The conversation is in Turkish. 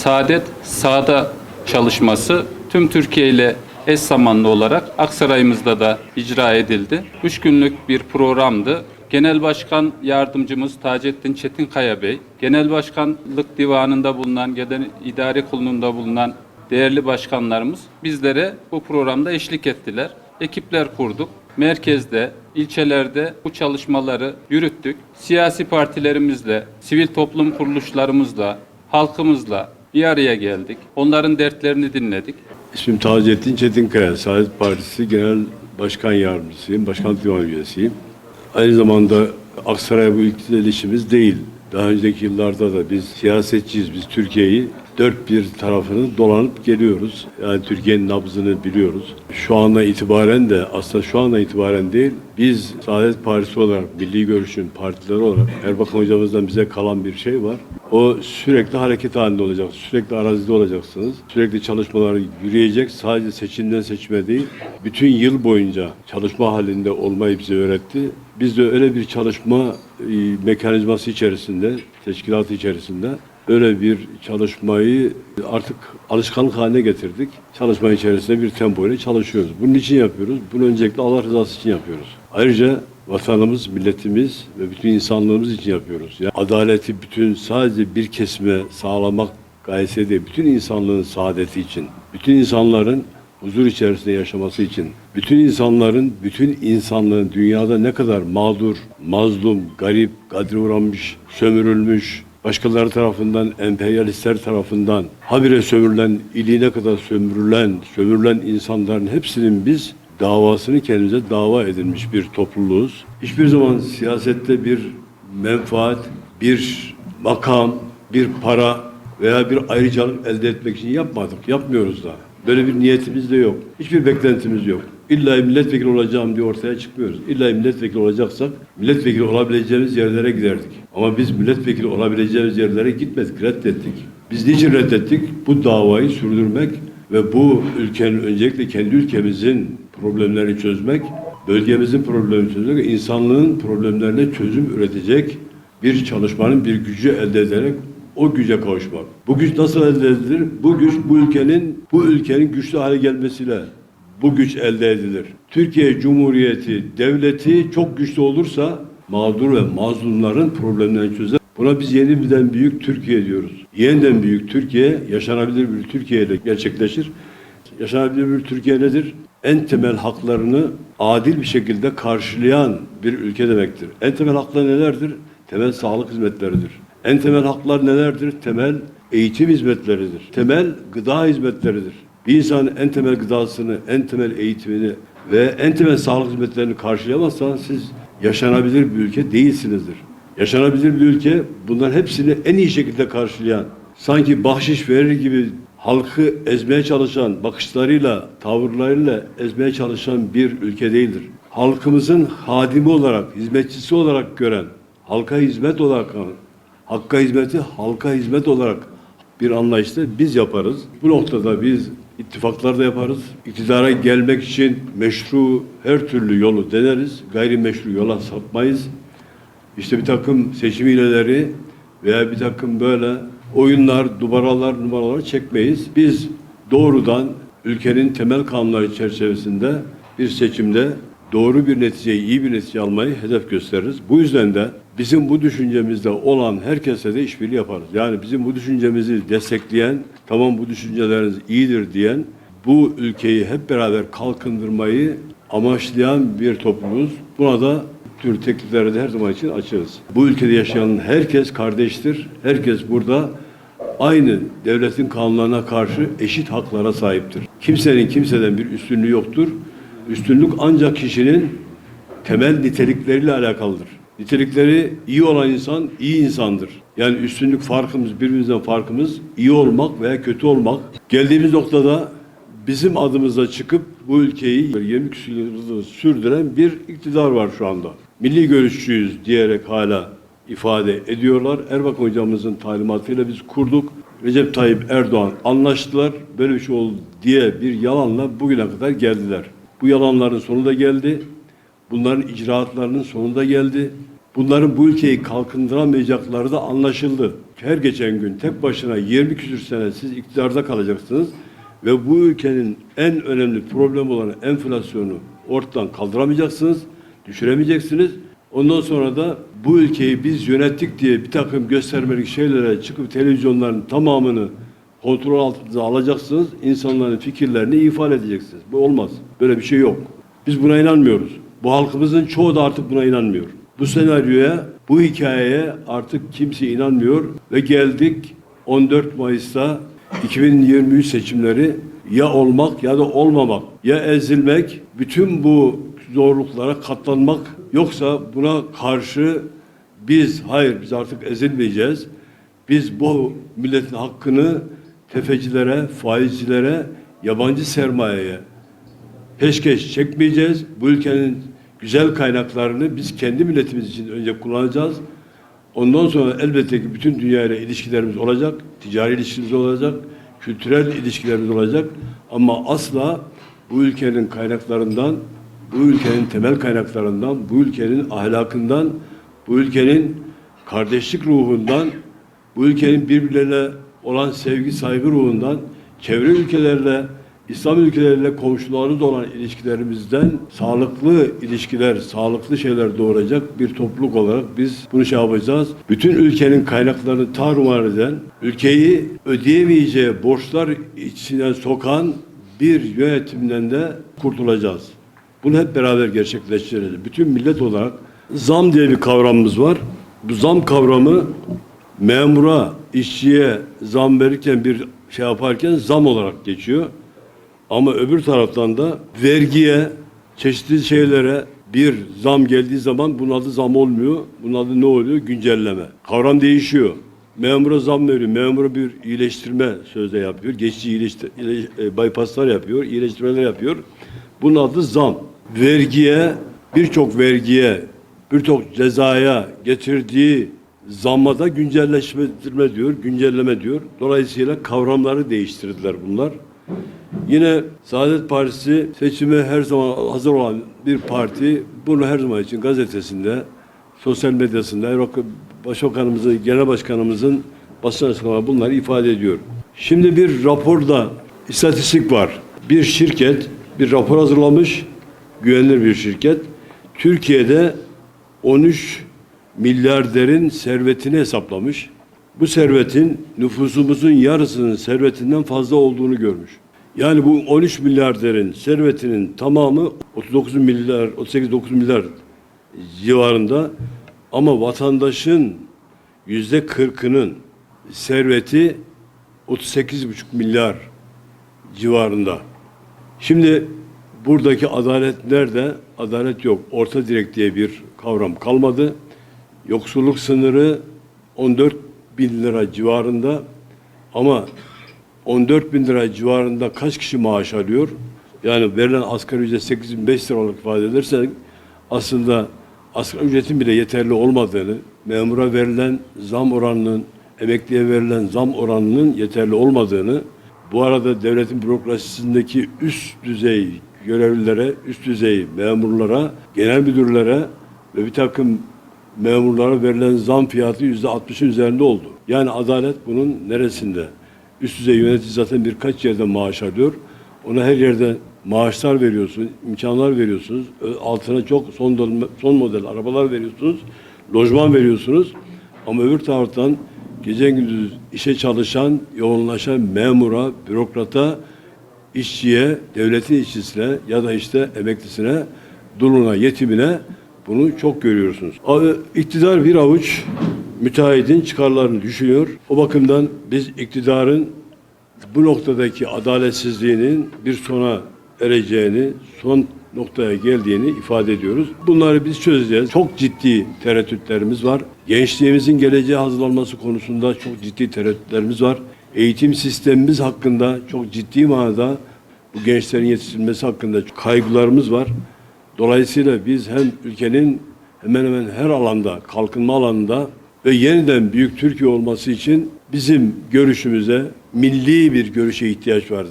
Saadet Sağda çalışması tüm Türkiye ile eş zamanlı olarak Aksaray'ımızda da icra edildi. Üç günlük bir programdı. Genel Başkan Yardımcımız Taceddin Çetinkaya Bey, Genel Başkanlık Divanı'nda bulunan, Genel İdare Kurulu'nda bulunan değerli başkanlarımız bizlere bu programda eşlik ettiler. Ekipler kurduk. Merkezde, ilçelerde bu çalışmaları yürüttük. Siyasi partilerimizle, sivil toplum kuruluşlarımızla, halkımızla bir araya geldik. Onların dertlerini dinledik. İsmim Taceddin Çetinkaya, Saadet Partisi Genel Başkan Yardımcısıyım, Başkanlık Divan Üyesiyim. Aynı zamanda Aksaray bu ilk işimiz değil. Daha önceki yıllarda da biz siyasetçiyiz, biz Türkiye'yi dört bir tarafını dolanıp geliyoruz. Yani Türkiye'nin nabzını biliyoruz. Şu anda itibaren de aslında şu anda itibaren değil, biz Saadet Partisi olarak, Milli Görüş'ün partileri olarak Erbakan hocamızdan bize kalan bir şey var. O sürekli hareket halinde olacak, sürekli arazide olacaksınız. Sürekli çalışmalar yürüyecek. Sadece seçimden seçime değil, bütün yıl boyunca çalışma halinde olmayı bize öğretti. Biz de öyle bir çalışma e, mekanizması içerisinde, teşkilatı içerisinde öyle bir çalışmayı artık alışkanlık haline getirdik. Çalışma içerisinde bir tempo ile çalışıyoruz. Bunun için yapıyoruz. Bunu öncelikle Allah rızası için yapıyoruz. Ayrıca vatanımız, milletimiz ve bütün insanlığımız için yapıyoruz. Yani adaleti bütün sadece bir kesime sağlamak gayesi değil, bütün insanlığın saadeti için, bütün insanların huzur içerisinde yaşaması için, bütün insanların, bütün insanlığın dünyada ne kadar mağdur, mazlum, garip, kadri uğranmış, sömürülmüş, başkaları tarafından, emperyalistler tarafından habire sömürülen, iliğine kadar sömürülen, sömürülen insanların hepsinin biz davasını kendimize dava edilmiş bir topluluğuz. Hiçbir zaman siyasette bir menfaat, bir makam, bir para veya bir ayrıcalık elde etmek için yapmadık, yapmıyoruz da. Böyle bir niyetimiz de yok. Hiçbir beklentimiz yok. İlla milletvekili olacağım diye ortaya çıkmıyoruz. İlla milletvekili olacaksak milletvekili olabileceğimiz yerlere giderdik. Ama biz milletvekili olabileceğimiz yerlere gitmedik, reddettik. Biz niçin reddettik? Bu davayı sürdürmek ve bu ülkenin öncelikle kendi ülkemizin problemlerini çözmek, bölgemizin problemlerini çözmek insanlığın problemlerine çözüm üretecek bir çalışmanın bir gücü elde ederek o güce kavuşmak. Bu güç nasıl elde edilir? Bu güç bu ülkenin bu ülkenin güçlü hale gelmesiyle bu güç elde edilir. Türkiye Cumhuriyeti devleti çok güçlü olursa mağdur ve mazlumların problemlerini çözer. Buna biz yeniden büyük Türkiye diyoruz. Yeniden büyük Türkiye yaşanabilir bir Türkiye ile gerçekleşir. Yaşanabilir bir Türkiye nedir? En temel haklarını adil bir şekilde karşılayan bir ülke demektir. En temel haklar nelerdir? Temel sağlık hizmetleridir. En temel haklar nelerdir? Temel eğitim hizmetleridir. Temel gıda hizmetleridir. Bir insanın en temel gıdasını, en temel eğitimini ve en temel sağlık hizmetlerini karşılayamazsanız siz yaşanabilir bir ülke değilsinizdir. Yaşanabilir bir ülke bunların hepsini en iyi şekilde karşılayan, sanki bahşiş verir gibi halkı ezmeye çalışan, bakışlarıyla, tavırlarıyla ezmeye çalışan bir ülke değildir. Halkımızın hadimi olarak, hizmetçisi olarak gören, halka hizmet olarak, hakka hizmeti halka hizmet olarak bir anlayışta biz yaparız. Bu noktada biz ittifaklar da yaparız. İktidara gelmek için meşru her türlü yolu deneriz. Gayrimeşru yola sapmayız. İşte bir takım seçim hileleri veya bir takım böyle oyunlar, dubaralar, numaralar çekmeyiz. Biz doğrudan ülkenin temel kanunları çerçevesinde bir seçimde doğru bir neticeyi, iyi bir netice almayı hedef gösteririz. Bu yüzden de bizim bu düşüncemizde olan herkese de işbirliği yaparız. Yani bizim bu düşüncemizi destekleyen, tamam bu düşünceleriniz iyidir diyen, bu ülkeyi hep beraber kalkındırmayı amaçlayan bir topluluğuz. Buna da tür tekliflere de her zaman için açığız. Bu ülkede yaşayan herkes kardeştir. Herkes burada aynı devletin kanunlarına karşı eşit haklara sahiptir. Kimsenin kimseden bir üstünlüğü yoktur. Üstünlük ancak kişinin temel nitelikleriyle alakalıdır. Nitelikleri iyi olan insan iyi insandır. Yani üstünlük farkımız, birbirimizden farkımız iyi olmak veya kötü olmak. Geldiğimiz noktada bizim adımıza çıkıp bu ülkeyi 20 küsur yıldır sürdüren bir iktidar var şu anda. Milli görüşçüyüz diyerek hala ifade ediyorlar. Erbakan hocamızın talimatıyla biz kurduk. Recep Tayyip Erdoğan anlaştılar. Böyle bir şey oldu diye bir yalanla bugüne kadar geldiler. Bu yalanların sonu da geldi. Bunların icraatlarının sonunda geldi. Bunların bu ülkeyi kalkındıramayacakları da anlaşıldı. her geçen gün tek başına 20 küsür sene siz iktidarda kalacaksınız ve bu ülkenin en önemli problemi olan enflasyonu ortadan kaldıramayacaksınız, düşüremeyeceksiniz. Ondan sonra da bu ülkeyi biz yönettik diye bir takım göstermelik şeylere çıkıp televizyonların tamamını kontrol altınıza alacaksınız. insanların fikirlerini ifade edeceksiniz. Bu olmaz. Böyle bir şey yok. Biz buna inanmıyoruz. Bu halkımızın çoğu da artık buna inanmıyor. Bu senaryoya, bu hikayeye artık kimse inanmıyor ve geldik 14 Mayıs'ta 2023 seçimleri ya olmak ya da olmamak, ya ezilmek, bütün bu zorluklara katlanmak yoksa buna karşı biz hayır biz artık ezilmeyeceğiz. Biz bu milletin hakkını tefecilere, faizcilere, yabancı sermayeye peşkeş çekmeyeceğiz. Bu ülkenin güzel kaynaklarını biz kendi milletimiz için önce kullanacağız. Ondan sonra elbette ki bütün dünyayla ilişkilerimiz olacak, ticari ilişkimiz olacak, kültürel ilişkilerimiz olacak. Ama asla bu ülkenin kaynaklarından, bu ülkenin temel kaynaklarından, bu ülkenin ahlakından, bu ülkenin kardeşlik ruhundan, bu ülkenin birbirlerine olan sevgi, saygı ruhundan, çevre ülkelerle, İslam ülkeleriyle komşularımız olan ilişkilerimizden sağlıklı ilişkiler, sağlıklı şeyler doğuracak bir topluluk olarak biz bunu şey yapacağız. Bütün ülkenin kaynaklarını tarumar eden, ülkeyi ödeyemeyeceği borçlar içine sokan bir yönetimden de kurtulacağız. Bunu hep beraber gerçekleştireceğiz. Bütün millet olarak zam diye bir kavramımız var. Bu zam kavramı memura, işçiye zam verirken bir şey yaparken zam olarak geçiyor. Ama öbür taraftan da vergiye, çeşitli şeylere bir zam geldiği zaman bunun adı zam olmuyor. Bunun adı ne oluyor? Güncelleme. Kavram değişiyor. Memura zam veriyor. Memura bir iyileştirme sözde yapıyor. Geçici iyileştir, iyileş- e, bypasslar yapıyor, iyileştirmeler yapıyor. Bunun adı zam. Vergiye, birçok vergiye, birçok cezaya getirdiği zamma da güncelleştirme diyor, güncelleme diyor. Dolayısıyla kavramları değiştirdiler bunlar. Yine Saadet Partisi seçime her zaman hazır olan bir parti. Bunu her zaman için gazetesinde, sosyal medyasında, Başbakanımızın, Genel Başkanımızın basın açıklamaları bunları ifade ediyor. Şimdi bir raporda istatistik var. Bir şirket bir rapor hazırlamış, güvenilir bir şirket. Türkiye'de 13 milyarderin servetini hesaplamış. Bu servetin nüfusumuzun yarısının servetinden fazla olduğunu görmüş. Yani bu 13 milyarderin servetinin tamamı 39 milyar, 38-9 milyar civarında ama vatandaşın yüzde 40'ının serveti 38,5 milyar civarında. Şimdi buradaki adalet nerede? Adalet yok. Orta direk diye bir kavram kalmadı. Yoksulluk sınırı 14 bin lira civarında ama 14 bin lira civarında kaç kişi maaş alıyor? Yani verilen asgari ücret 8500 lira olarak ifade edersek aslında asgari ücretin bile yeterli olmadığını, memura verilen zam oranının, emekliye verilen zam oranının yeterli olmadığını, bu arada devletin bürokrasisindeki üst düzey görevlilere, üst düzey memurlara, genel müdürlere ve bir takım memurlara verilen zam fiyatı yüzde 60'ın üzerinde oldu. Yani adalet bunun neresinde? Üst düzey yönetici zaten birkaç yerden maaş alıyor. Ona her yerde maaşlar veriyorsun, imkanlar veriyorsunuz. Altına çok son, son model arabalar veriyorsunuz, lojman veriyorsunuz. Ama öbür taraftan gece gündüz işe çalışan, yoğunlaşan memura, bürokrata, işçiye, devletin işçisine ya da işte emeklisine, duluna, yetimine bunu çok görüyorsunuz. İktidar bir avuç müteahhidin çıkarlarını düşünüyor. O bakımdan biz iktidarın bu noktadaki adaletsizliğinin bir sona ereceğini, son noktaya geldiğini ifade ediyoruz. Bunları biz çözeceğiz. Çok ciddi tereddütlerimiz var. Gençliğimizin geleceğe hazırlanması konusunda çok ciddi tereddütlerimiz var. Eğitim sistemimiz hakkında çok ciddi manada bu gençlerin yetiştirilmesi hakkında kaygılarımız var. Dolayısıyla biz hem ülkenin hemen hemen her alanda, kalkınma alanında ve yeniden büyük Türkiye olması için bizim görüşümüze milli bir görüşe ihtiyaç vardı.